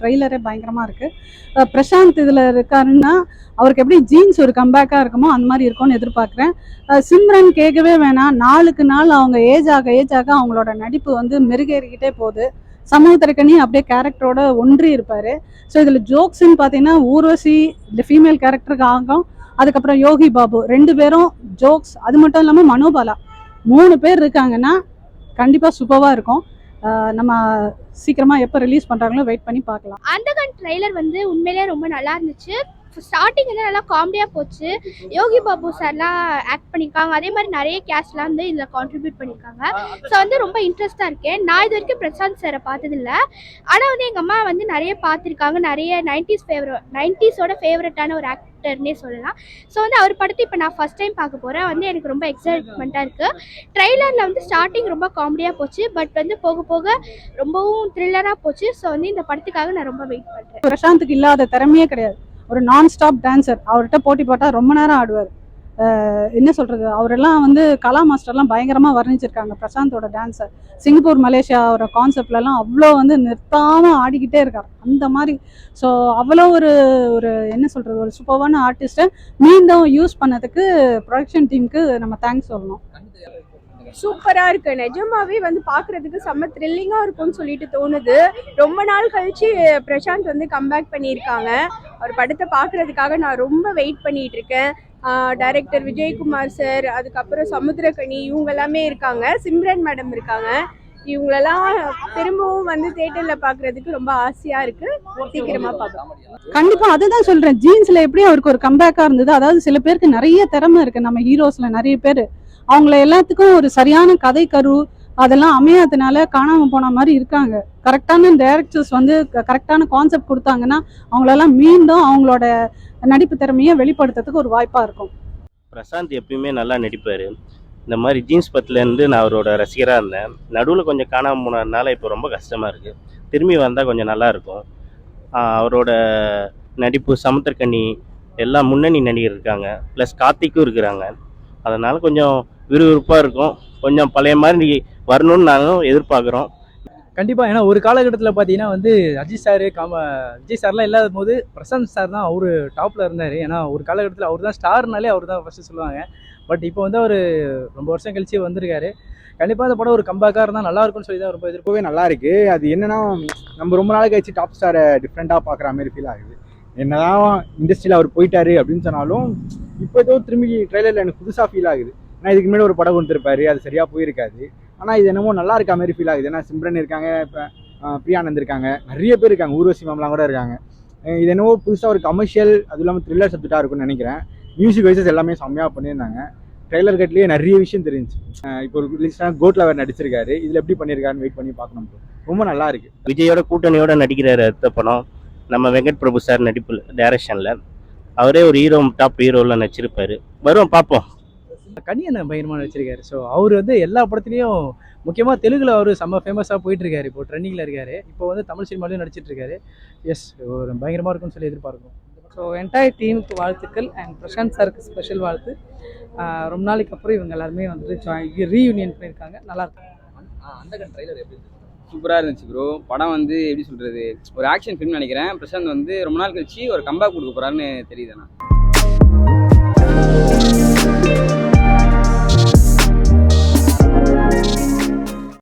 ட்ரெய்லரே பயங்கரமாக இருக்குது பிரசாந்த் இதில் இருக்காருன்னா அவருக்கு எப்படி ஜீன்ஸ் ஒரு கம்பேக்காக இருக்குமோ அந்த மாதிரி இருக்கும்னு எதிர்பார்க்குறேன். சிம்ரன் கேட்கவே வேணாம். நாளுக்கு நாள் அவங்க ஏஜ் ஆக ஏஜ் ஆக அவங்களோட நடிப்பு வந்து மெருகேறிக்கிட்டே போகுது. சமூகத்திற்கனி அப்படியே கேரக்டரோட ஒன்றி இருப்பார். ஸோ இதில் ஜோக்ஸ்ன்னு பார்த்தீங்கன்னா ஊர்வசி இந்த ஃபீமேல் கேரக்டருக்கு ஆகும். அதுக்கப்புறம் யோகி பாபு. ரெண்டு பேரும் ஜோக்ஸ் அது மட்டும் இல்லாமல் மனோபாலா. மூணு பேர் இருக்காங்கன்னா கண்டிப்பாக சூப்பராக இருக்கும். நம்ம சீக்கிரமாக எப்போ ரிலீஸ் பண்ணுறாங்களோ வெயிட் பண்ணி பார்க்கலாம். அந்தகன் ட்ரெய்லர் வந்து உண்மையிலேயே ரொம்ப நல்லா இருந்துச்சு. ஸ்டார்டிங் வந்து நல்லா காமெடியாக போச்சு. யோகி பாபு சார்லாம் ஆக்ட் பண்ணியிருக்காங்க அதே மாதிரி நிறைய கேஸ்ட்லாம் வந்து இதில் கான்ட்ரிபியூட் பண்ணியிருக்காங்க ஸோ வந்து ரொம்ப இன்ட்ரெஸ்ட்டாக இருக்கேன் நான் இது வரைக்கும் பிரசாந்த் சாரை பார்த்ததில்ல. ஆனால் வந்து எங்கள் அம்மா வந்து நிறைய பார்த்துருக்காங்க. நிறைய நைன்டிஸ் ஃபேவரட் நைன்டிஸோட ஃபேவரட்டான ஒரு ஆக்டர்னே சொல்லலாம். ஸோ வந்து அவர் படத்தை இப்போ நான் ஃபஸ்ட் டைம் பார்க்க போகிறேன் வந்து எனக்கு ரொம்ப எக்ஸைட்மெண்ட்டாக இருக்குது ட்ரெய்லரில் வந்து ஸ்டார்டிங் ரொம்ப காமெடியாக போச்சு. பட் வந்து போக போக ரொம்பவும் த்ரில்லராக போச்சு. ஸோ வந்து இந்த படத்துக்காக நான் ரொம்ப வெயிட் பண்ணுறேன் பிரசாந்துக்கு இல்லாத திறமையே கிடையாது. ஒரு நான் ஸ்டாப் டான்சர் அவர்கிட்ட போட்டி போட்டால் ரொம்ப நேரம் ஆடுவார். என்ன சொல்கிறது அவரெல்லாம் வந்து கலா மாஸ்டர்லாம் பயங்கரமாக வர்ணிச்சிருக்காங்க. பிரசாந்தோட டான்ஸை சிங்கப்பூர் மலேசியாவோட கான்செப்ட்லலாம் அவ்வளோ வந்து நிறுத்தாமல் ஆடிக்கிட்டே இருக்கார். அந்த மாதிரி. ஸோ அவ்வளோ ஒரு ஒரு என்ன சொல்கிறது ஒரு சூப்பர்வான ஆர்டிஸ்ட்டை மீண்டும் யூஸ் பண்ணதுக்கு ப்ரொடக்ஷன் டீமுக்கு நம்ம தேங்க்ஸ் சொல்லணும். சூப்பராக இருக்கு. நிஜமாவே வந்து பார்க்குறதுக்கு செம்ம த்ரில்லிங்காக இருக்கும்னு சொல்லிட்டு தோணுது. ரொம்ப நாள் கழிச்சு பிரசாந்த் வந்து கம்பேக் பண்ணியிருக்காங்க. அவர் படத்தை பார்க்குறதுக்காக நான் ரொம்ப வெயிட் பண்ணிட்டு இருக்கேன். டைரக்டர் விஜயகுமார் சார் அதுக்கப்புறம் சமுத்திரகனி இவங்க எல்லாமே இருக்காங்க. சிம்ரன் மேடம் இருக்காங்க. இவங்களெல்லாம் திரும்பவும் வந்து தேட்டர்ல பாக்குறதுக்கு ரொம்ப ஆசையா இருக்கு. சீக்கிரமா பார்க்கலாம் கண்டிப்பா அதுதான் சொல்றேன். ஜீன்ஸ்ல எப்படி அவருக்கு ஒரு கம்பேக்கா இருந்தது அதாவது சில பேருக்கு நிறைய திறமை இருக்கு. நம்ம ஹீரோஸ்ல நிறைய பேர். அவங்கள எல்லாத்துக்கும் ஒரு சரியான கதை கரு அதெல்லாம் அமையாதனால காணாமல் போன மாதிரி இருக்காங்க. கரெக்டான டைரக்டர்ஸ் வந்து கரெக்டான கான்செப்ட் கொடுத்தாங்கன்னா அவங்களெல்லாம் மீண்டும் அவங்களோட நடிப்பு திறமையை வெளிப்படுத்துறதுக்கு ஒரு வாய்ப்பாக இருக்கும். பிரசாந்த் எப்பயுமே நல்லா நடிப்பார். இந்த மாதிரி ஜீன்ஸ் பத்துலேருந்து நான் அவரோட ரசிகராக இருந்தேன். நடுவில் கொஞ்சம் காணாமல் போனதுனால இப்போ ரொம்ப கஷ்டமாக இருக்குது திரும்பி வந்தால் கொஞ்சம் நல்லாயிருக்கும் அவரோட நடிப்பு சமுத்திரக்கனி எல்லாம் முன்னணி நடிகர் இருக்காங்க. ப்ளஸ் கார்த்திக்கும் இருக்கிறாங்க. அதனால் கொஞ்சம் விறுவிறுப்பாக இருக்கும். கொஞ்சம் பழைய மாதிரி வரணும்னு நானும் எதிர்பார்க்குறோம். கண்டிப்பாக ஏன்னா ஒரு காலகட்டத்தில் பார்த்தீங்கன்னா வந்து அஜித் சார் காம விஜய் சார்லாம் இல்லாத போது பிரசாந்த் சார் தான் அவர் டாப்பில் இருந்தார். ஏன்னா ஒரு காலகட்டத்தில் அவர் தான் ஸ்டார்னாலே அவர் தான் ஃபஸ்ட்டு சொல்லுவாங்க. பட் இப்போ வந்து அவர் ரொம்ப வருஷம் கழிச்சு வந்திருக்காரு. கண்டிப்பாக அந்த படம் ஒரு கம்பேக்காக இருந்தால் நல்லா இருக்கும்னு சொல்லி தான் ரொம்ப எதிர்ப்பு ரொம்பவே நல்லா இருக்கு. அது என்னன்னா நம்ம ரொம்ப நாள் கழிச்சு டாப் ஸ்டாரை டிஃப்ரெண்ட்டாக பார்க்குற மாதிரி ஃபீல் ஆகுது. என்னதான் இண்டஸ்ட்ரியில் அவர் போயிட்டாரு அப்படின்னு சொன்னாலும் இப்போ ஏதோ திரும்பி ட்ரெய்லரில் எனக்கு புதுசாக ஃபீல் ஆகுது. ஆனால் இதுக்கு முன்னாடி ஒரு படம் கொடுத்துருப்பாரு. அது சரியாக போயிருக்காது. ஆனால் இது என்னமோ நல்லா இருக்க மாதிரி ஃபீல் ஆகுது. ஏன்னா சிம்ரன் இருக்காங்க இப்போ பிரியானந்த் இருக்காங்க. நிறைய பேர் இருக்காங்க. ஊர்வசி மேம்லாம் கூட இருக்காங்க. இது என்னவோ புதுசாக ஒரு கமர்ஷியல் அதுவும் இல்லாமல் த்ரில்லர் சப்ஜெக்டாக இருக்கும்னு நினைக்கிறேன். மியூசிக் வைசஸ் எல்லாமே செம்மையாக பண்ணியிருந்தாங்க. ட்ரெய்லர் கட்லேயே நிறைய விஷயம் தெரிஞ்சுச்சு. இப்போ ஒரு ரிலீஸ்டாக கோட்ல அவர் நடிச்சிருக்காரு. இதில் எப்படி பண்ணியிருக்காருன்னு வெயிட் பண்ணி பார்க்கணும் ரொம்ப நல்லா இருக்கு. விஜயோட கூட்டணியோட நடிக்கிறார் அடுத்த படம். நம்ம வெங்கட் பிரபு சார் நடிப்பு டைரக்ஷனில் அவரே ஒரு ஹீரோ டாப் ஹீரோவில் நடிச்சிருப்பாரு. வரும் பார்ப்போம். கனியனை பயங்கரமாக நடிச்சிருக்காரு. ஸோ அவர் வந்து எல்லா படத்துலையும் முக்கியமாக தெலுங்குல அவர் செம்ம ஃபேமஸாக போயிட்டு இருக்காரு இப்போ ட்ரெண்டிங்கில் இருக்காரு. இப்போ வந்து தமிழ் சினிமாலையும் நடிச்சிட்டு இருக்காரு எஸ் ஒரு பயங்கரமாக இருக்கும்னு சொல்லி எதிர்பார்க்கும் ஸோ என்டையர் டீமுக்கு வாழ்த்துக்கள் அண்ட் பிரசாந்த் சாருக்கு ஸ்பெஷல் வாழ்த்து. ரொம்ப நாளைக்கு அப்புறம் இவங்க எல்லாருமே வந்துட்டு ஜாயின் ரீயூனியன் பண்ணியிருக்காங்க. நல்லா இருக்கு. சூப்பராக இருந்துச்சு? ப்ரோ படம் வந்து எப்படி சொல்கிறது ஒரு ஆக்ஷன் ஃபிலிம் நினைக்கிறேன். பிரசாந்த் வந்து ரொம்ப நாள் கழிச்சு ஒரு கம்பேக் கொடுக்க போகிறாருன்னு தெரியுது நான்